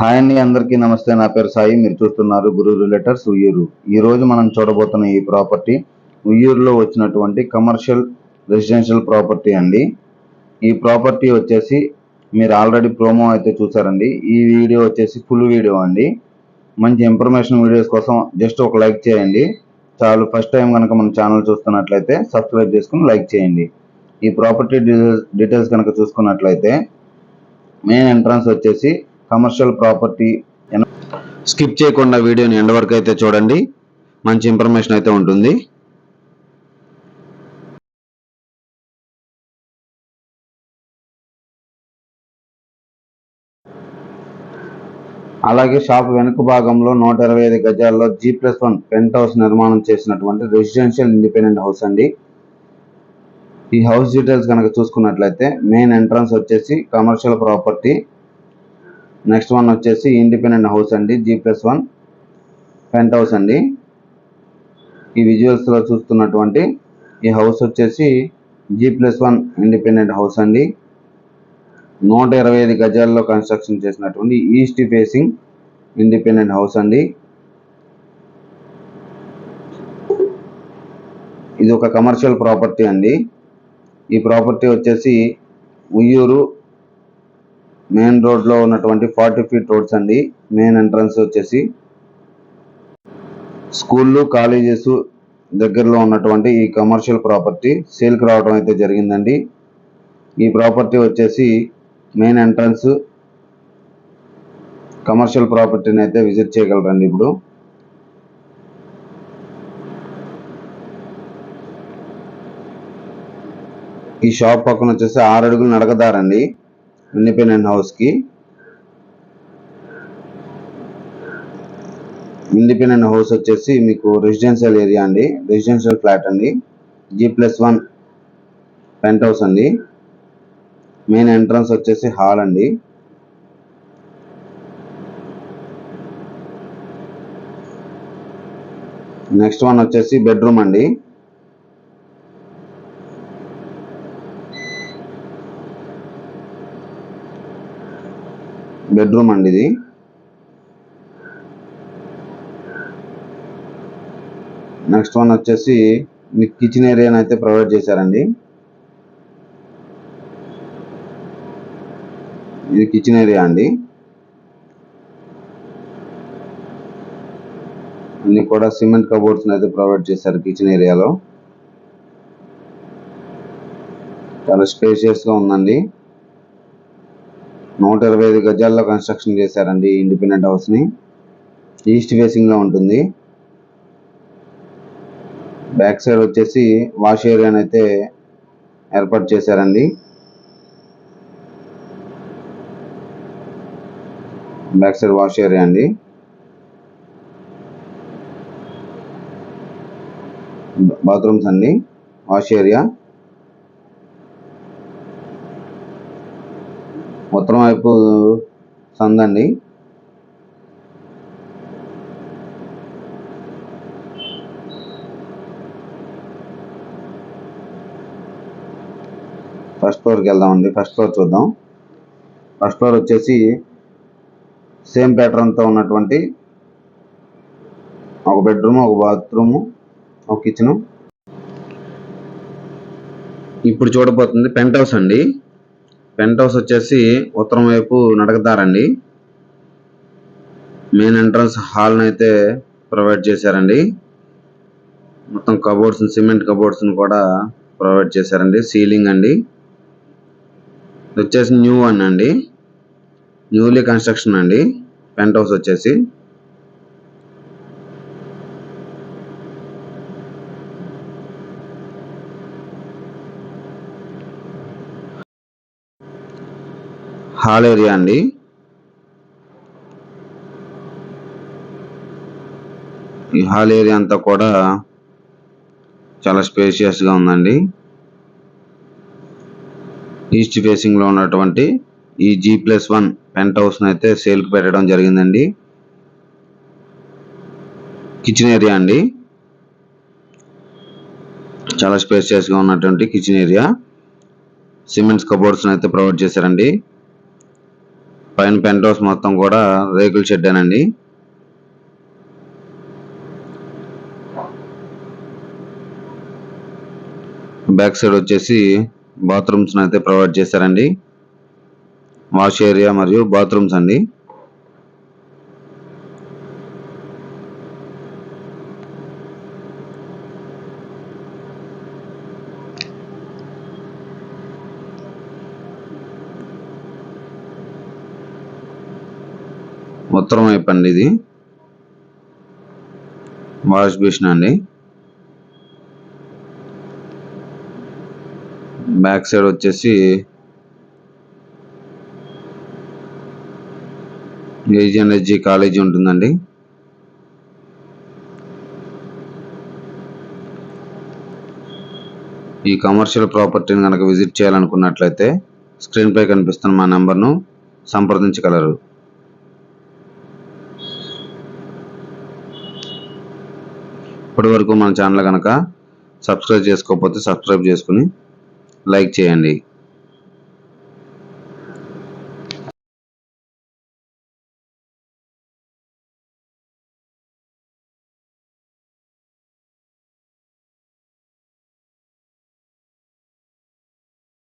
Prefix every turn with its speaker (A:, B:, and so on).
A: Hi అండి అందరికీ నమస్తే. నా పేరు సాయి. మీరు చూస్తున్నారు గురు రిలేటర్స్ ఉయ్యూరు. ఈ రోజు మనం చూడబోతున్న ఈ ప్రాపర్టీ ఉయ్యూరులో వచ్చినటువంటి కమర్షియల్ రెసిడెన్షియల్ ప్రాపర్టీ అండి. ఈ ప్రాపర్టీ వచ్చేసి మీరు ఆల్రెడీ ప్రోమో అయితే చూసారండి. ఈ వీడియో వచ్చేసి ఫుల్ వీడియో అండి. మంచి ఇన్ఫర్మేషన్ వీడియోస్ కోసం జస్ట్ ఒక లైక్ చేయండి. చాలు ఫస్ట్ టైం కనుక మన ఛానల్ చూస్తున్నట్లయితే సబ్స్క్రైబ్ చేసుకుని లైక్ చేయండి. ఈ ప్రాపర్టీ డీటెయిల్స్ కనుక చూసుకున్నట్లయితే మెయిన్ ఎంట్రన్స్ వచ్చేసి కమర్షియల్ ప్రాపర్టీ స్కిప్ చేయకుండా వీడియోని ఎండ్ వరకు అయితే చూడండి. మంచి ఇన్ఫర్మేషన్ అయితే ఉంటుంది. అలాగే షాప్ వెనుక భాగంలో నూట ఇరవై ఐదు గజాల్లో G plus one penthouse నిర్మాణం చేసినటువంటి రెసిడెన్షియల్ ఇండిపెండెంట్ హౌస్ అండి. ఈ హౌస్ డీటెయిల్స్ కనుక చూసుకున్నట్లయితే మెయిన్ ఎంట్రన్స్ వచ్చేసి కమర్షియల్ ప్రాపర్టీ నెక్స్ట్ వన్ వచ్చేసి ఇండిపెండెంట్ హౌస్ అండి G plus one penthouse అండి. ఈ విజువల్స్లో చూస్తున్నటువంటి ఈ హౌస్ వచ్చేసి G plus one independent house అండి. నూట ఇరవై ఐదు గజాల్లో కన్స్ట్రక్షన్ చేసినటువంటి ఈస్ట్ ఫేసింగ్ ఇండిపెండెంట్ హౌస్ అండి. ఇది ఒక కమర్షియల్ ప్రాపర్టీ అండి. ఈ ప్రాపర్టీ వచ్చేసి ఉయ్యూరు మెయిన్ రోడ్లో ఉన్నటువంటి ఫార్టీ ఫీట్ రోడ్స్ అండి. మెయిన్ ఎంట్రన్స్ వచ్చేసి స్కూళ్ళు కాలేజెస్ దగ్గరలో ఉన్నటువంటి ఈ కమర్షియల్ ప్రాపర్టీ సేల్కి రావడం అయితే జరిగిందండి. ఈ ప్రాపర్టీ వచ్చేసి మెయిన్ ఎంట్రన్స్ కమర్షియల్ ప్రాపర్టీని అయితే విజిట్ చేయగలరండి ఇప్పుడు. ఈ షాప్ పక్కన వచ్చేసి ఆరు అడుగులు నడకదారండి. ఇండిపెండెంట్ హౌస్కి ఇండిపెండెంట్ హౌస్ వచ్చేసి మీకు రెసిడెన్షియల్ ఏరియా అండి రెసిడెన్షియల్ ఫ్లాట్ అండి G plus one penthouse అండి మెయిన్ ఎంట్రన్స్ వచ్చేసి హాల్ అండి. నెక్స్ట్ వన్ వచ్చేసి బెడ్రూమ్ అండి. బెడ్రూమ్ అండి ఇది. నెక్స్ట్ వన్ వచ్చేసి మీకు కిచెన్ ఏరియాని అయితే ప్రొవైడ్ చేశారండి. ఇది కిచెన్ ఏరియా అండి. అన్ని కూడా సిమెంట్ కబోర్డ్స్ని అయితే ప్రొవైడ్ చేశారు కిచెన్ ఏరియాలో. చాలా స్పేషియస్గా ఉందండి. నూట ఇరవై ఐదు గజాల్లో కన్స్ట్రక్షన్ చేశారండి ఇండిపెండెంట్ హౌస్ని. ఈస్ట్ ఫేసింగ్లో ఉంటుంది. బ్యాక్ సైడ్ వచ్చేసి వాష్ ఏరియాని అయితే ఏర్పాటు చేశారండి. బ్యాక్ సైడ్ వాష్ ఏరియా అండి. బాత్రూమ్స్ అండి వాష్ ఏరియా. మొత్తం వైపు సందండి. ఫస్ట్ ఫ్లోర్కి వెళ్దామండి. ఫస్ట్ ఫ్లోర్ చూద్దాం. ఫస్ట్ ఫ్లోర్ వచ్చేసి సేమ్ ప్యాటర్న్తో ఉన్నటువంటి ఒక బెడ్రూమ్ ఒక బాత్రూమ్ ఒక కిచెను ఇప్పుడు చూడబోతుంది పెంట్ హౌస్ అండి. పెంట్ హౌస్ వచ్చేసి ఉత్తరం వైపు నడకదారండి. మెయిన్ ఎంట్రన్స్ హాల్ని అయితే ప్రొవైడ్ చేశారండి. మొత్తం కబోర్డ్స్ సిమెంట్ కబోర్డ్స్ని కూడా ప్రొవైడ్ చేశారండి. సీలింగ్ అండి. ఇది వచ్చేసి న్యూ వన్ అండి. న్యూలీ కన్స్ట్రక్షన్ అండి. పెంట్ హౌస్ వచ్చేసి. హాల్ ఏరియా అండి. ఈ హాల్ ఏరియా అంతా కూడా చాలా స్పేషియస్గా ఉందండి. ఈస్ట్ ఫేసింగ్లో ఉన్నటువంటి ఈ జీ ప్లస్ వన్ పెంట్ హౌస్ని అయితే సేల్కి పెట్టడం జరిగిందండి. కిచెన్ ఏరియా అండి. చాలా స్పేషియస్గా ఉన్నటువంటి కిచెన్ ఏరియా సిమెంట్స్ కబోర్డ్స్ని అయితే ప్రొవైడ్ చేశారండి. పైన పెంట్ హౌస్ మొత్తం కూడా రేకుల షెడ్డేనండి. బ్యాక్ సైడ్ వచ్చేసి బాత్రూమ్స్ అయితే ప్రొవైడ్ చేశారండి. వాష్ ఏరియా మరియు బాత్రూమ్స్ అండి. మొత్తం అయిపోయింది ఇది. వాష్ బేసిన్ అండి. బ్యాక్ సైడ్ వచ్చేసి ఏజిఎన్ఎస్జి కాలేజీ ఉంటుందండి. ఈ కమర్షియల్ ప్రాపర్టీని కనుక విజిట్ చేయాలనుకున్నట్లయితే స్క్రీన్పై కనిపిస్తున్న మా నెంబర్ను సంప్రదించగలరు. ఇప్పటి వరకు మన ఛానల్ కనుక సబ్స్క్రైబ్ చేసుకోకపోతే సబ్స్క్రైబ్ చేసుకుని లైక్ చేయండి.